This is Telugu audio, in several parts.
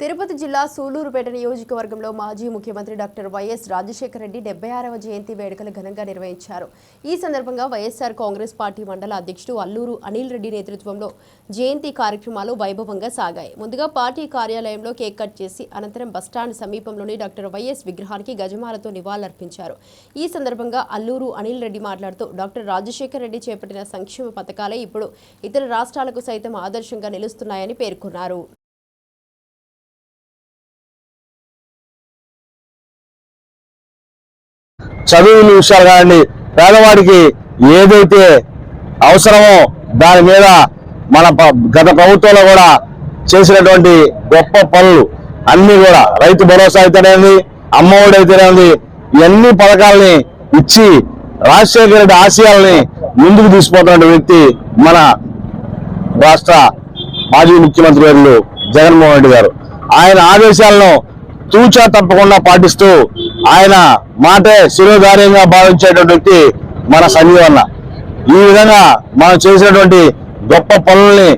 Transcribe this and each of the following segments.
తిరుపతి జిల్లా సూలూరుపేట నియోజకవర్గంలో మాజీ ముఖ్యమంత్రి డాక్టర్ వైఎస్ రాజశేఖర రెడ్డి డెబ్బై ఆరవ జయంతి వేడుకలు ఘనంగా నిర్వహించారు. ఈ సందర్భంగా వైఎస్ఆర్ కాంగ్రెస్ పార్టీ మండల అధ్యక్షుడు అల్లూరు అనిల్ రెడ్డి నేతృత్వంలో జయంతి కార్యక్రమాలు వైభవంగా సాగాయి. ముందుగా పార్టీ కార్యాలయంలో కేక్ కట్ చేసి అనంతరం బస్టాండ్ సమీపంలోని డాక్టర్ వైఎస్ విగ్రహానికి గజమాలతో నివాళులర్పించారు. ఈ సందర్భంగా అల్లూరు అనిల్ రెడ్డి మాట్లాడుతూ డాక్టర్ రాజశేఖర రెడ్డి చేపట్టిన సంక్షేమ పథకాలే ఇప్పుడు ఇతర రాష్ట్రాలకు సైతం ఆదర్శంగా నిలుస్తున్నాయని పేర్కొన్నారు. చదువుల విషయాలు కానివ్వండి పేదవాడికి ఏదైతే అవసరమో దాని మీద మన ప- గత ప్రభుత్వంలో కూడా చేసినటువంటి గొప్ప పనులు అన్ని కూడా రైతు భరోసా అయితేనేది అమ్మఒడి అయితేనేది ఇవన్నీ పథకాలని ఇచ్చి రాజశేఖర రెడ్డి ఆశయాల్ని ముందుకు తీసుకుపోతున్న వ్యక్తి మన రాష్ట్ర మాజీ ముఖ్యమంత్రి గారు జగన్మోహన్ రెడ్డి గారు. ఆయన ఆదేశాలను తూచా తప్పకుండా పాటిస్తూ ఆయన మాటే శిరోధార్యంగా భావించేటువంటి వ్యక్తి మన సంజీవన్న ఈ విధంగా మనం చేసినటువంటి గొప్ప పనుల్ని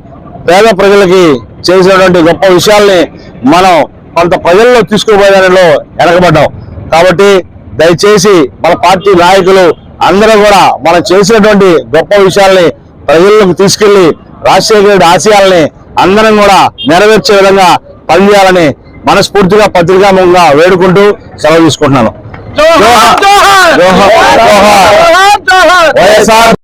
పేద ప్రజలకి చేసినటువంటి గొప్ప విషయాల్ని మనం కొంత ప్రజల్లో తీసుకుపోయేదానిలో వెనకబడ్డాం కాబట్టి దయచేసి మన పార్టీ నాయకులు అందరూ కూడా మనం చేసినటువంటి గొప్ప విషయాల్ని ప్రజల్లోకి తీసుకెళ్ళి రాజశేఖర రెడ్డి ఆశయాల్ని అందరం కూడా నెరవేర్చే విధంగా పనిచేయాలని మనస్ఫూర్తిగా పత్రికాముఖంగా వేడుకుంటూ సెలవు తీసుకుంటున్నాను. వైఎస్ఆర్